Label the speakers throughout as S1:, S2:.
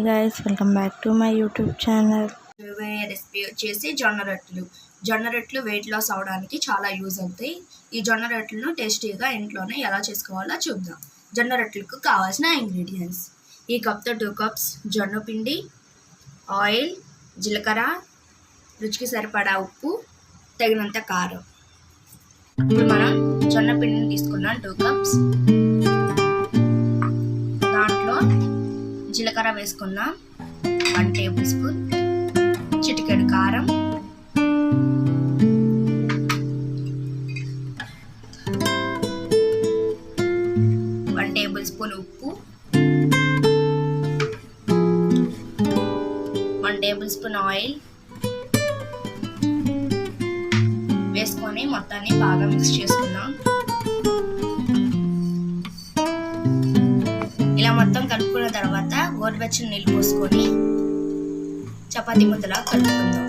S1: Hi guys welcome back to my YouTube channel
S2: recipe వచ్చేసి జొన్న రొట్టెలు. జొన్న రొట్టెలు వెయిట్ లాస్ అవడానికి చాలా యూజ్ అవుతాయి. ఈ జొన్న రొట్టెలను టేస్టీగా ఇంట్లోనే ఎలా చేసుకోవాలో చూద్దాం. జొన్న రొట్టెలకు కావాల్సిన ఇంగ్రీడియంట్స్ ఈ కప్తో టూ కప్స్ జొన్న పిండి ఆయిల్ జీలకర్ర రుచికి సరిపడా ఉప్పు తగినంత కారం. ఇప్పుడు మనం జొన్న పిండిని తీసుకున్నాం టూ కప్స్ జీలకర్ర వేసుకున్నాం వన్ టేబుల్ స్పూన్. చిటికెడు కారం. వన్ టేబుల్ స్పూన్ ఉప్పు. One tablespoon oil. వేసుకొని మొత్తాన్ని బాగా మిక్స్ చేసుకుందాం. ఇలా మొత్తం కలుపుకున్న తర్వాత గోరువెచ్చని నీళ్ళు పోసుకొని చపాతీ ముద్దలా కలుపుకుందాం.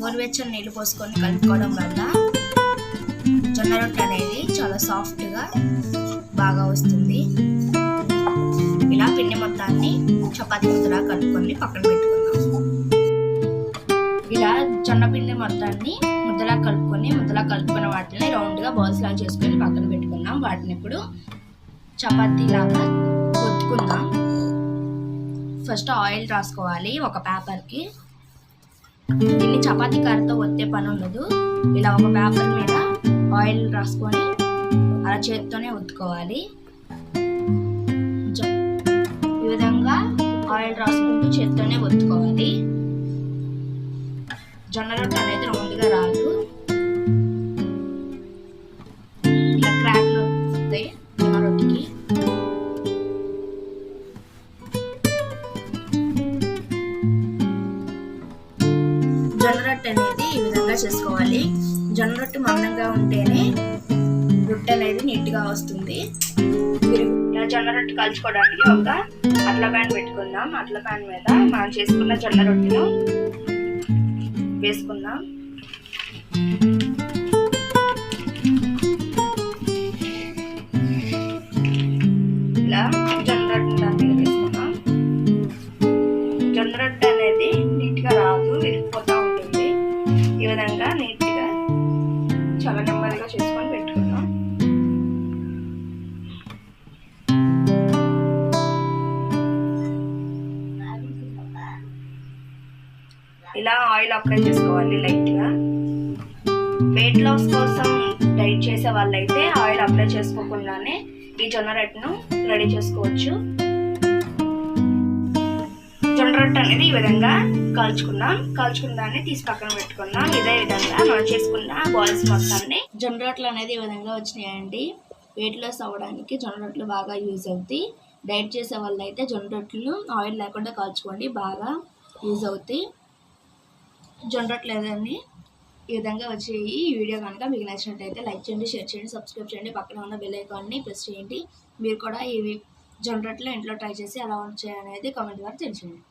S2: గోరువెచ్చని నీళ్ళు పోసుకొని కలుపుకోవడం వల్ల జొన్న రొట్టె అనేది చాలా సాఫ్ట్గా బాగా వస్తుంది. ఇలా పిండి మొత్తాన్ని చపాతీ ముద్దలా కలుపుకొని పక్కన పెట్టుకుందాం. ఇలా మొత్తాన్ని ముద్దలా కలుపుకొని ముద్దలా కలుపుకున్న వాటిని రౌండ్గా బాల్స్ లాగా చేసుకొని పక్కన పెట్టుకున్నాం వాటిని ఇప్పుడు చపాతీలాగా కొట్టుకుందాం. ఫస్ట్ ఆయిల్ రాసుకోవాలి ఒక పేపర్కి. దీన్ని చపాతీ కర్రతో ఒత్తే పని ఉండదు. ఇలా ఒక పేపర్ మీద ఆయిల్ రాసుకొని అలా చేతితోనే ఒత్తుకోవాలి. ఈ విధంగా ఆయిల్ రాసుకుంటూ చేతితోనే ఒత్తుకోవాలి. జొన్న రొట్టె అనేది రౌండ్గా రాదు. ఇలా క్రాక్లు వస్తాయి జొన్న రొట్టెకి. జొన్న రొట్టె అనేది ఈ విధంగా చేసుకోవాలి. జొన్న రొట్టె మందంగా ఉంటేనే రొట్టె అనేది నీట్గా వస్తుంది. ఇలా జొన్న రొట్టె కలుచుకోవడానికి ఒక అట్ల ప్యాన్ పెట్టుకుందాం. అట్ల ప్యాన్ మీద మనం చేసుకున్న జొన్న రొట్టెను వేసుకుందాం. ఇలా ఆయిల్ అప్లై చేసుకోవాలి లైట్గా. వెయిట్ లాస్ కోసం డైట్ చేసే వాళ్ళైతే ఆయిల్ అప్లై చేసుకోకుండానే ఈ జొన్న రొట్టెను రెడీ చేసుకోవచ్చు. జొన్న రొట్టె అనేది ఈ విధంగా కాల్చుకుందాం. కాల్చుకున్న దాన్ని తీసి పక్కన పెట్టుకుందాం. ఇదే విధంగా మనం చేసుకున్న బాయిల్స్ మొత్తాన్ని. జొన్న రొట్టెలు అనేది ఈ విధంగా వచ్చినాయండి. వెయిట్ లాస్ అవ్వడానికి జొన్న రొట్టెలు బాగా యూజ్ అవుతాయి. డైట్ చేసే వాళ్ళు అయితే జొన్న రొట్టెలు ఆయిల్ లేకుండా కాల్చుకోండి బాగా యూజ్ అవుతాయి. జొన్న ఈ విధంగా వచ్చేయి ఈ వీడియో కనుక మీకు నచ్చినట్లయితే లైక్ చేయండి షేర్ చేయండి సబ్స్క్రైబ్ చేయండి. పక్కన ఉన్న బెల్ ఐకాన్ని ప్రెస్ చేయండి. మీరు కూడా ఇవి జొన్న ఇంట్లో ట్రై చేసి ఎలా వచ్చాయనేది కామెంట్ ద్వారా తెలియజేయండి